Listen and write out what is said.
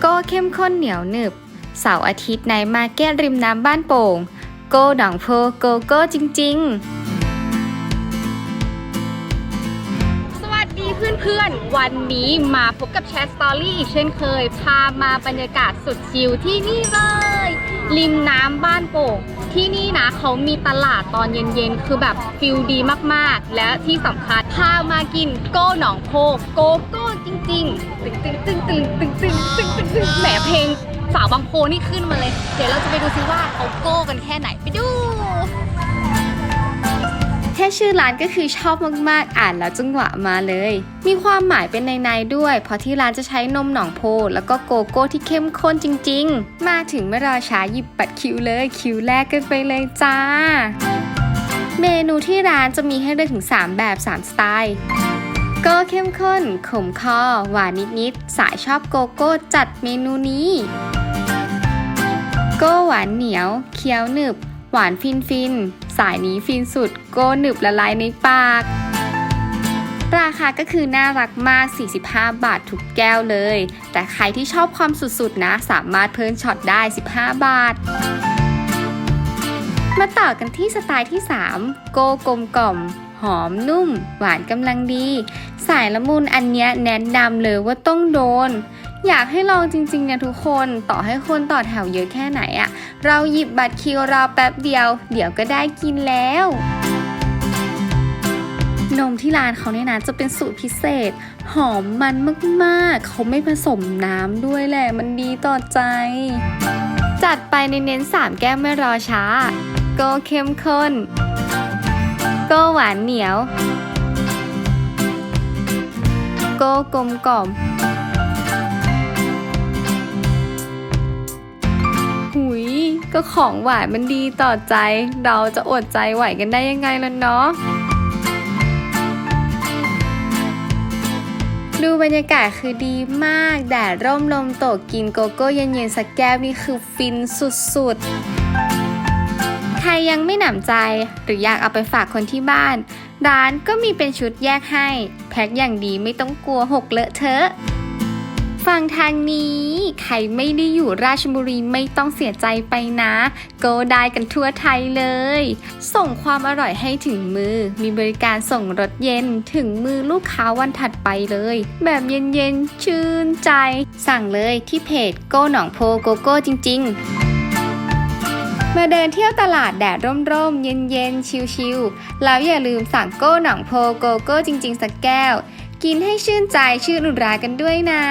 โก้เข้มข้นเหนียวหนึบ เสาร์อาทิตย์ในมาร์เก็ตริมน้ำบ้านโป่ง โก้หนองโพโกโก้จริงๆสวัสดีเพื่อนๆ วันนี้มาพบกับแชทสตอรี่อีกเช่นเคย พามาบรรยากาศสุดชิลที่นี่เลย ริมน้ำบ้านโป่ง ที่นี่นะเขามีตลาดตอนเย็นๆ คือแบบฟิลดีมากๆ และที่สำคัญพามากินโก้หนองโพโกโก้จริงๆตึงตึงตึงตึงตึงตึงตึงตึงตึงแหมเพลงสาวบางโพนี่ขึ้นมาเลย เดี๋ยวเราจะไปดูซิว่าเขาโก้กันแค่ไหนไปดู ชื่อร้านก็คือชอบมากๆ อ่านแล้วจังหวะมาเลย มีความหมายเป็นใน ๆ ด้วย เพราะที่ร้านจะใช้นมหนองโพ แล้วก็โกโก้ที่เข้มข้นจริง ๆ มาถึงไม่รอช้าหยิบบัตรคิวเลย คิวแรกกันไปเลยจ้า เมนูที่ร้านจะมีให้เลือกถึง 3 แบบ 3 สไตล์โก้เข้มข้น ขมคอ หวานนิด ๆ สายชอบโกโก้จัดเมนูนี้ โก้หวานเหนียว เคี้ยวหนึบ หวานฟินฟิน สายนี้ฟินสุด โกหนึบละลายในปาก ราคาก็คือน่ารักมาก 45 บาททุกแก้วเลย แต่ใครที่ชอบความสุดๆนะ สามารถเพิ่มช็อตได้ 15 บาท มาต่อกันที่สไตล์ที่ 3 โกกลมกล่อมหอมนุ่ม หวานกำลังดี สายละมุนอันเนี้ยแนะนำเลยว่าต้องโดน อยากให้ลองจริงๆเนี่ยทุกคนต่อให้คนต่อแถวเยอะแค่ไหนอะเราหยิบบัตรคิวรอแป๊บเดียว เดี๋ยวก็ได้กินแล้ว นมที่ร้านเขาเนี่ยนะจะเป็นสูตรพิเศษ หอมมันมากๆ เขาไม่ผสมน้ำด้วยแหละ มันดีต่อใจ จัดไปในเน้น3แก้วไม่รอช้า โกเข้มข้น โกหวานเหนียว โกกลมกล่อม ก็ของหวานมันดีต่อใจ เราจะอดใจไหวกันได้ยังไงล่ะเนาะดูบรรยากาศคือดีมากแดดร่มลมตกกินโกโก้เย็นๆสักแก้วนี่คือฟินสุดๆ ใครยังไม่หนำใจหรืออยากเอาไปฝากคนที่บ้าน ร้านก็มีเป็นชุดแยกให้ แพ็คอย่างดีไม่ต้องกลัวหกเลอะเทอะ ฟังทางนี้ ใครไม่ได้อยู่ราชบุรีไม่ต้องเสียใจไปนะโกได้กันทั่วไทยเลย ส่งความอร่อยให้ถึงมือ มีบริการส่งรถเย็นถึงมือลูกค้าวันถัดไปเลย แบบเย็นๆ ชื่นใจ สั่งเลยที่เพจโก้หนองโพโกโก้จริง ๆมาเดินเที่ยวตลาดแดดร่มๆ เย็นๆ ชิลๆ แล้วอย่าลืมสั่งโก้หนองโพโกโก้จริงๆ สักแก้ว กินให้ชื่นใจชื่นอุรากันด้วยนะ